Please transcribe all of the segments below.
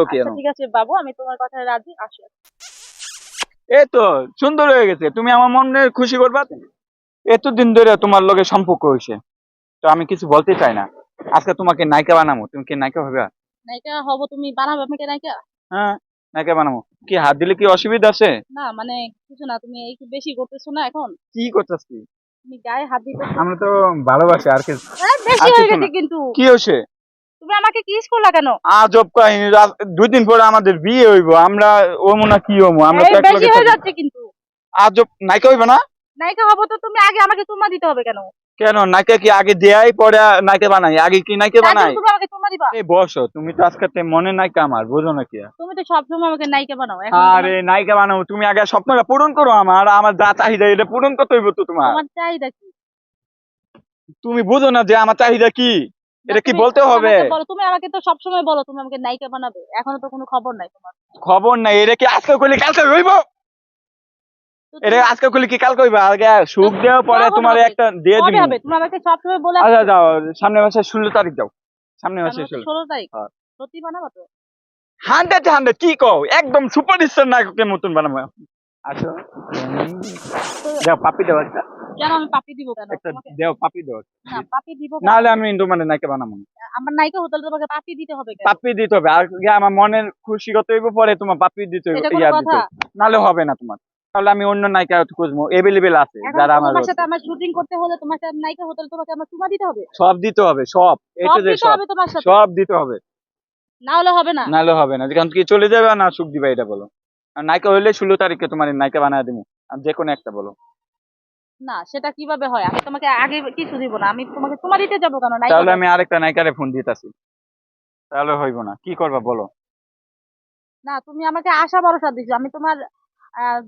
আচ্ছা, ঠিক আছে বাবু আমি তোমার কথায় রাজি আসো। এই তো সুন্দর হয়ে গেছে। তুমি আমার মনে খুশি করবা? এতদিন ধরে তোমার লগে সম্পর্ক হয়েছে তো আমি কিছু বলতে চাই না। আজকে তোমাকে নায়িকা বানাবো তুমি কি নায়িকা হবে? নায়িকা হব তুমি বানাবে আমাকে নায়িকা? হ্যাঁ নায়িকা বানাবো কি হাত দিলে কি অসুবিধা আছে? না মানে কিছু না তুমি একটু বেশি করতেছো না এখন? কি করতেছ? তুমি গায়ে হাত দিতে আমরা তো ভালোবাসি আর কি বেশি হয়ে গেছে কিন্তু। কি হয়েছে তুমি আমাকে কিস করলা কেন? আজব কাহিনী দুই দিন পরে আমাদের বিয়ে হইব আমরা ও মনে কি হব আমরা তো বেশি হয়ে যাচ্ছে কিন্তু। আজব নায়িকা হইবে না? নায়িকা হব তো তুমি আগে আমাকে চুমা দিতে হবে কেন? কেন নায়িকা কি আগে দেয়াই পরে নায়িকা বানাই আগে কি তার বানাই তুমি আমাকে চুমা দিবা। এই বসো তুমি তো আজকে মনে নায়িকা আমার বুঝো না কি তুমি তো সবসময় আমাকে নায়িকা বানাও এখন আরে নায়িকা বানাবো তুমি আগে স্বপ্নটা পূরণ করো আমার আমার যা চাহিদা এটা পূরণ করতে হইব তো তোমার। তোমার চাহিদা কি? তুমি বুঝো না যে আমার চাহিদা কি? এটা কি বলতে হবে? তুমি আমাকে তো সবসময় বলো তুমি আমাকে নায়িকা বানাবে। এখনও তো কোনো খবর নাই তোমার। খবর নাই এটা কি আজকে কইলে কালকে হইব? এটা আজকে কইলে কি কালকে হইব? আগে সুখ দেওয়া পরে তোমার একটা দিয়ে দিবি হবে। তুমি আমাকে সবসময় বলে আচ্ছা যাও সামনে মাসে ষোলো তারিখ যাও। সামনে মাসে ষোলো। ষোলো তারিখ। হ্যাঁ। সত্যি বানাবো তো? হান্ড্রেড হান্ড্রেড কি কও? একদম সুপার স্টার নায়কের মতন বানাবো। আসো। দেও পাপি দেও একটা। কেন আমি পাপি দিব কেন? একটা দেও পাপি দেও। না পাপি দিব কেন? নাহলে আমি তোমার নায়িকা বানাবো। আমার নায়িকা হতে তোমাকে পাপি দিতে হবে পাপি দিতে হবে। আর আমার মনের খুশি করতে হইব পরে তোমার পাপি দিতে হইব ইয়া দিতে নাহলে হবে না তোমার। তাহলে আমি অন্য নায়িকা খুঁজবো। এভেলেবেল আছে যারা আমার তোমার সাথে আমার শুটিং করতে হলে তোমার সাথে নায়িকা হতে হলে তোমাকে আমার চুমা দিতে হবে? সব দিতে হবে সব। এটা যে সব সব দিতে হবে না হলে হবে। না? নাহলে হবে না। কি চলে যাবে না সুখ দিবা এটা বলো। নায়িকা হইলে ষোলো তারিখে তোমার নায়িকা বানায় দিবো যে কোনো একটা বলো। না সেটা কীভাবে হয়? আমি তোমাকে আগে কিছু দিব না আমি তোমাকে চুমা দিতে যাব কেন? নায়িকা তাহলে আমি আরেকটা নায়িকারে ফোন দিতেছি। তাহলে হইব না। কি করবা বলো? না তুমি আমাকে আশা ভরসা দিছো। আমি তোমার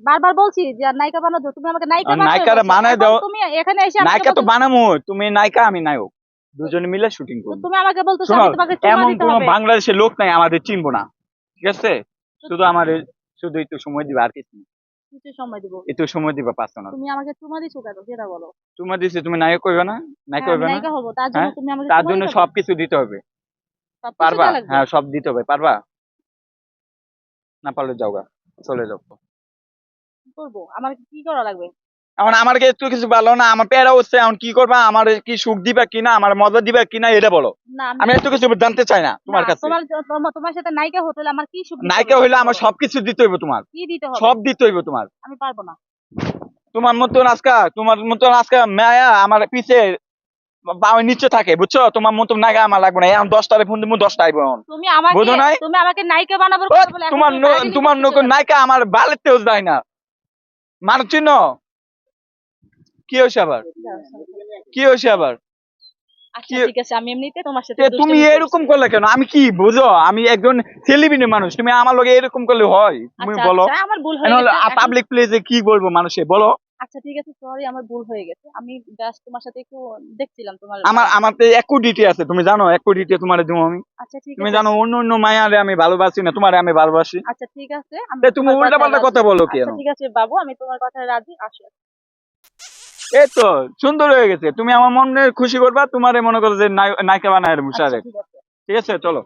বারবার বলছি যে নায়িকা বানাতো তুমি আমাকে নায়িকা আর বানাতে নায়িকারে বলছো। দাও। তুমি এখানে এসে নায়িকা তো বানামো তুমি নায়িকা আমি নায়ক। দুজনে মিলে শুটিং করব। তুমি আমাকে বলতেছো শোনো আমি তোমাকে এমন কোন বাংলাদেশের লোক নাই আমাদের চিনবো না। ঠিক আছে? শুধু আমার শুধু একটু সময় দিবা আর কিছু না। কিছু সময় দিব। একটু সময় দিবা পাঁচটা না তুমি আমাকে চুমা দিছো কেন? সেটা বলো। তোমার দিছে তুমি নায়ক হইবে না? নায়ক হ্যাঁ, না? নায়িকা হব তার জন্য হ্যাঁ? তুমি আমাকে তার জন্য দিতে হবে? সবকিছু দিতে হবে। পারবা? হ্যাঁ সব দিতে হবে পারবা? না পারলে যাও চলে যাও। করব? আমার কি করা লাগবে? এখন আমার কাছে একটু কিছু ভালো না আমার পেয়ারা হচ্ছে এখন কি করবা? আমার কি সুখ দিবা কিনা আমার মজা দিবা কিনা এটা বলো। আমি একটু কিছু জানতে চাই না তোমার কাছে। তোমার সাথে নায়িকা হতে হলে আমার কি সুখ নায়িকা হইলে আমার সবকিছু দিতে হইব তোমার। কি দিতে হবে? সব দিতে হইব তোমার। আমি পারব না। তোমার মতন আজকা তোমার মতন আজকা মায়া আমার পিছে বামের নিচে থাকে বুঝছ? তোমার মতন নায়িকা আমার লাগবে না। এখন দশটারে ফোন দিব দশটা আইব এখন। তুমি আমাকে বোঝো নাই? তুমি আমাকে নায়িকা বলে তোমার তোমার নায়িকা আমার বালের তেও যায় না। মানুষ চিহ্ন কি হয়েছে আবার। কি হয়েছে আবার? আচ্ছা তুমি এরকম করলে কেন? আমি কি বুঝো? আমি একজন সেলিব্রিটি মানুষ তুমি আমার লগে এরকম করলে হয়? তুমি আচ্ছা, বলো। আচ্ছা, পাবলিক প্লেসে কি বলব মানুষে? বলো। আচ্ছা ঠিক আছে সরি আমার ভুল হয়ে গেছে। আমি জাস্ট তোমার সাথে একটু দেখছিলাম তোমার আমার আমার তো এক আছে তুমি জানো এক কোটিটি তোমার দেবো আমি। আচ্ছা ঠিক তুমি জানো অন্য অন্য মায়ারে আমি ভালোবাসি না তোমারে আমি ভালোবাসি। আচ্ছা ঠিক আছে আমি তুমি উল্টা পাল্টা কথা বলো কেন আচ্ছা ঠিক আছে বাবু আমি তোমার কথায় রাজি আসো। এই তো সুন্দর হয়ে গেছে। তুমি আমার মনে খুশি করবা তোমারে মনে করো যে নায়- নায়িকা বানায় মুশারেক আচ্ছা ঠিক আছে চলো।